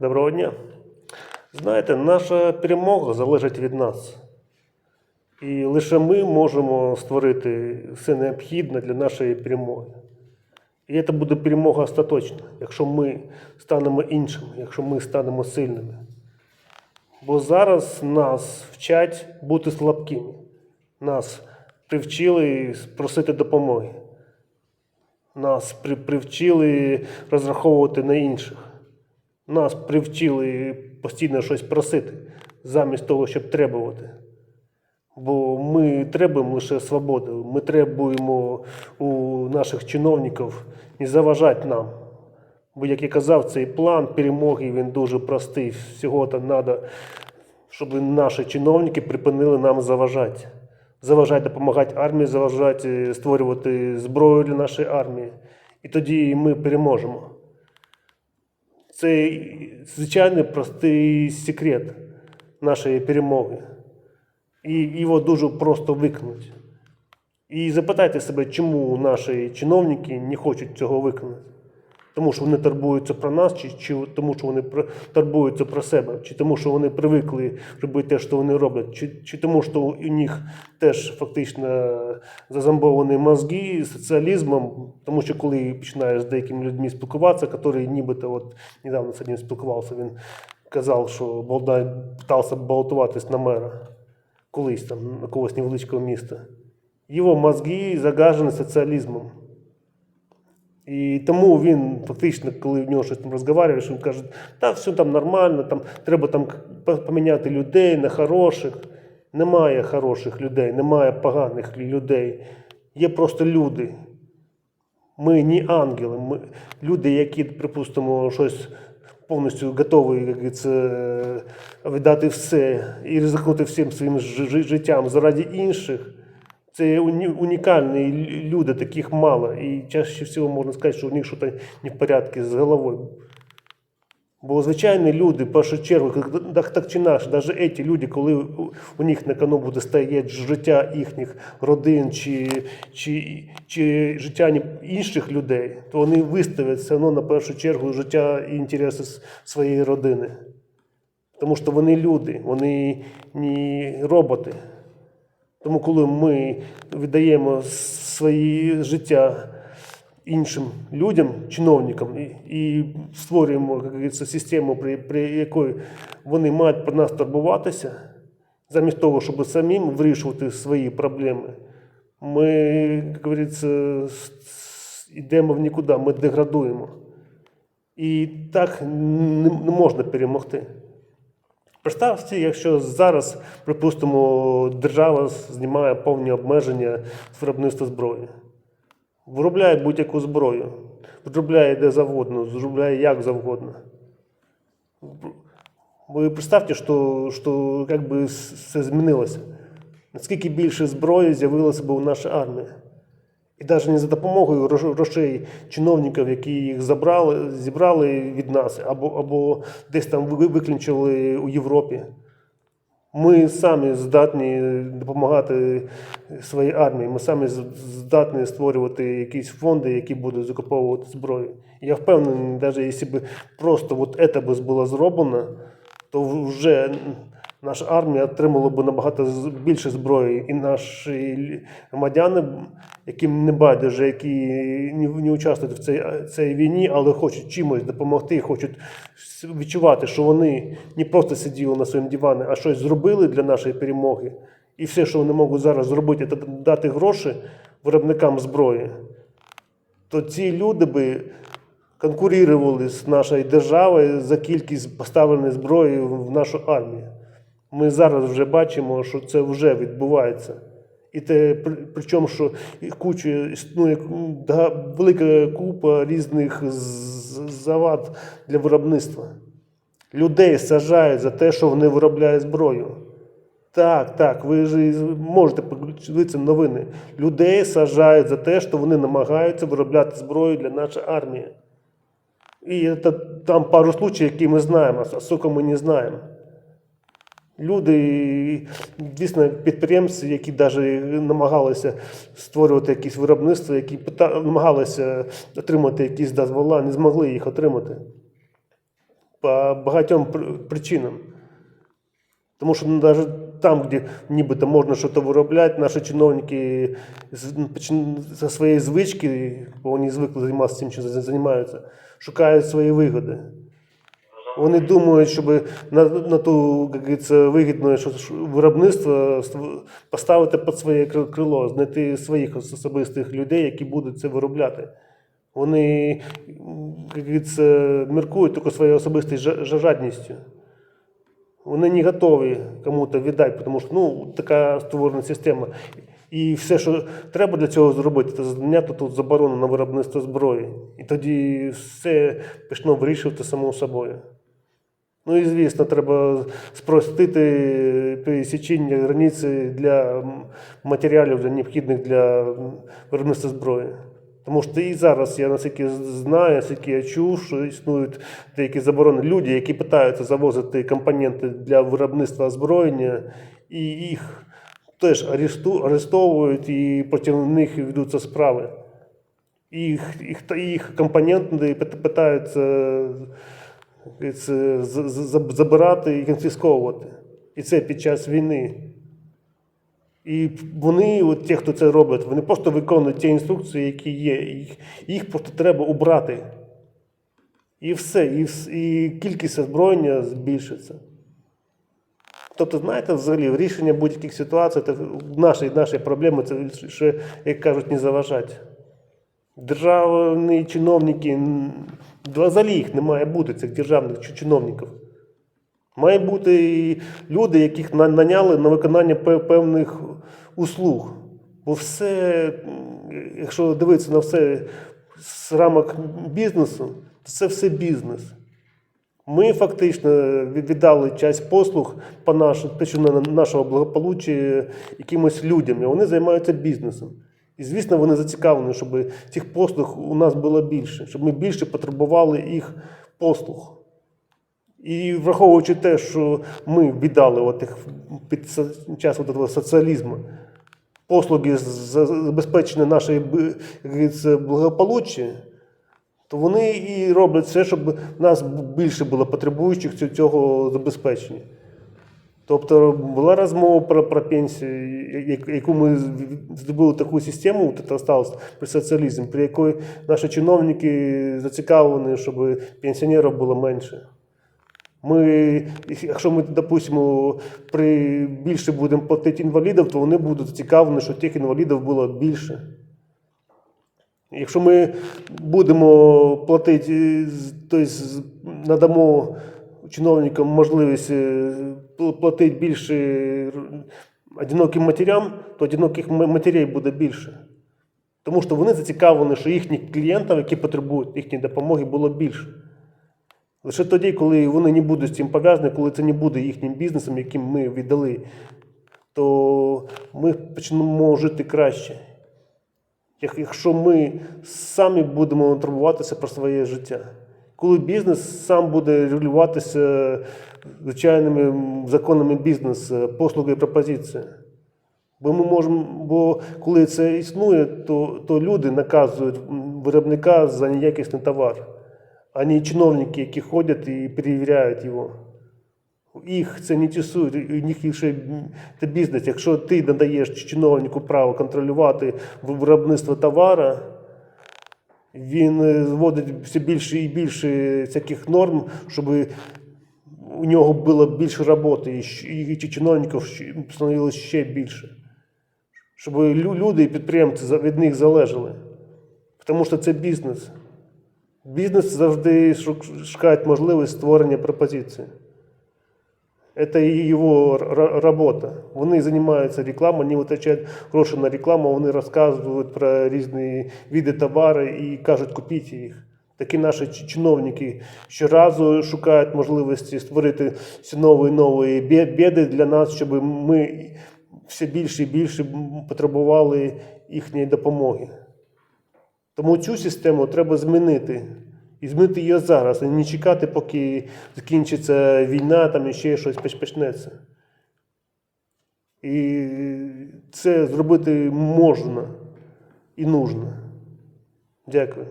Доброго дня. Знаєте, наша перемога залежить від нас. І лише ми можемо створити все необхідне для нашої перемоги. І це буде перемога остаточна, якщо ми станемо іншими, якщо ми станемо сильними. Бо зараз нас вчать бути слабкими. Нас привчили просити допомоги. Нас при- привчили розраховувати на інших. Нас привчили постійно щось просити, замість того, щоб требувати. Бо ми требуємо лише свободи. Ми требуємо у наших чиновників не заважати нам. Бо, як я казав, цей план перемоги він дуже простий. Всього там треба, щоб наші чиновники припинили нам заважати. Заважати допомагати армії, заважати створювати зброю для нашої армії. І тоді ми переможемо. Це звичайний простий секрет нашої перемоги. І його дуже просто виконати. І запитайте себе, чому наші чиновники не хочуть цього виконати. Тому що вони турбуються про нас, чи, чи тому, що вони турбуються про себе, чи тому, що вони привикли робити те, що вони роблять, чи, чи тому, що у них теж фактично зазомбовані мозги соціалізмом, тому що коли починаєш з деякими людьми спілкуватися, які нібито от недавно з одним спілкувався, він казав, що Болдай питався балотуватись на мера колись там на когось невеличкого міста. Його мозги загажені соціалізмом. І тому він фактично, коли в нього щось там розговорюєш, він каже, так, все там нормально, там, треба там поміняти людей на хороших. Немає хороших людей, немає поганих людей. Є просто люди. Ми не ангели, ми люди, які, припустимо, щось повністю готові, як говориться, віддати все і ризикнути всім своїм жи- жи- життям заради інших. Це унікальні люди, таких мало. І чаще всього можна сказати, що у них щось не в порядку з головою. Бо звичайні люди, в першу чергу, так, так чи інакше, навіть ці люди, коли у, них на кону буде стояти життя їхніх родин чи, чи, чи життя інших людей, то вони виставлять все одно на першу чергу життя і інтереси своєї родини. Тому що вони люди, вони не роботи. Тому, коли ми віддаємо свої життя іншим людям, чиновникам, і, і створюємо як говориться, систему, при, при якої вони мають про нас турбуватися, замість того, щоб самим вирішувати свої проблеми, ми, як говориться, йдемо в нікуди, ми деградуємо. І так не можна перемогти. Представте, якщо зараз, припустимо, держава знімає повні обмеження з виробництва зброї, виробляє будь-яку зброю, виробляє де завгодно, виробляє як завгодно. Ви представте, що, що як би все змінилося. Наскільки більше зброї з'явилося б у нашій армії. І навіть не за допомогою грошей чиновників, які їх забрали, зібрали від нас, або, або десь там виключили у Європі. Ми самі здатні допомагати своїй армії. Ми самі здатні створювати якісь фонди, які будуть закуповувати зброю. Я впевнений, навіть якщо б просто от це було зроблено, то вже наша армія отримала б набагато більше зброї, і наші громадяни, яким не байдуже, які не, участвують в цій, цій війні, але хочуть чимось допомогти, хочуть відчувати, що вони не просто сиділи на своєму дивані, а щось зробили для нашої перемоги. І все, що вони можуть зараз зробити, це дати гроші виробникам зброї то ці люди би конкурували з нашою державою за кількість поставленої зброї в нашу армію. Ми зараз вже бачимо, що це вже відбувається. І те, причому, що і куча існує велика купа різних завад для виробництва. Людей сажають за те, що вони виробляють зброю. Так, так, ви ж можете подивитися новини. Людей сажають за те, що вони намагаються виробляти зброю для нашої армії. І це там пару случаїв, які ми знаємо, а сука ми не знаємо. Люди, дійсно, підприємці, які навіть намагалися створювати якісь виробництва, які намагалися отримати якісь дозвола, не змогли їх отримати. по багатьом причинам. Тому що навіть там, де нібито можна щось виробляти, наші чиновники почин- за своєї звички, бо вони звикли займатися тим, що займаються, шукають свої вигоди. Вони думають, щоб на, на ту, як говориться, вигідне що- виробництво поставити під своє крило, знайти своїх особистих людей, які будуть це виробляти. Вони, як говориться, міркують тільки своєю особистою жа- жа- жадністю. Вони не готові кому-то віддати, тому що ну, така створена система. І все, що треба для цього зробити, це зняти тут заборону на виробництво зброї. І тоді все почне вирішувати само собою. Ну і звісно, треба спростити пересічення границі для матеріалів, для необхідних для виробництва зброї. Тому що і зараз я наскільки знаю, наскільки я чув, що існують деякі заборони люди, які питаються завозити компоненти для виробництва озброєння, і їх теж арешту, арестовують і проти них ведуться справи. Їх, їх, їх компоненти питаються забирати і конфісковувати. І це під час війни. І вони, от ті, хто це робить, вони просто виконують ті інструкції, які є. Їх, їх просто треба убрати. І все. І, і кількість озброєння збільшиться. Тобто, знаєте, взагалі рішення будь-яких ситуацій, наші, наші проблеми, це ще, як кажуть, не заважати. Державні чиновники, взагалі їх не має бути, цих державних чиновників. Має бути і люди, яких наняли на виконання певних услуг. Бо все, якщо дивитися на все з рамок бізнесу, то це все бізнес. Ми фактично віддали часть послуг по нашому, на нашого благополуччя якимось людям, і вони займаються бізнесом. І звісно, вони зацікавлені, щоб цих послуг у нас було більше, щоб ми більше потребували їх послуг. І враховуючи те, що ми віддали от під час от соціалізму, послуги забезпечення нашої благополуччя, то вони і роблять все, щоб в нас більше було потребуючих цього забезпечення. Тобто була розмова про, про пенсію, яку ми з- зробили таку систему, осталось при соціалізмі, при якій наші чиновники зацікавлені, щоб пенсіонерів було менше. Ми, якщо ми, допустимо, при більше будемо платити інвалідів, то вони будуть зацікавлені, що тих інвалідів було більше. Якщо ми будемо платити, тобто надамо чиновникам можливість е, платити більше одиноким матерям, то одиноких матерей буде більше. Тому що вони зацікавлені, що їхніх клієнтів, які потребують їхньої допомоги, було більше. Лише тоді, коли вони не будуть з цим пов'язані, коли це не буде їхнім бізнесом, яким ми віддали, то ми почнемо жити краще. Якщо ми самі будемо турбуватися про своє життя. Коли бізнес сам буде регулюватися звичайними законами бізнесу, послуги і пропозиції. Бо ми можемо, бо коли це існує, то, то люди наказують виробника за неякісний товар, а не чиновники, які ходять і перевіряють його. Їх це не тісує, у них лише це бізнес. Якщо ти надаєш чиновнику право контролювати виробництво товара, він е, вводить все більше і більше всяких норм, щоб у нього було більше роботи, і і чиновників становилось ще більше. Щоб люди і підприємці від них залежали. Тому що це бізнес. Бізнес завжди шукає можливість створення пропозиції. Это и его работа. Вони займаються рекламою, вони витрачають гроші на рекламу, вони розказують про різні види товару і кажуть, купіть їх. Такі наші чиновники щоразу шукають можливості створити всі нові і нові біди для нас, щоб ми все більше і більше потребували їхньої допомоги. Тому цю систему треба змінити. І змити її зараз, а не чекати, поки закінчиться війна, там ще щось почнеться. І це зробити можна і нужно. Дякую.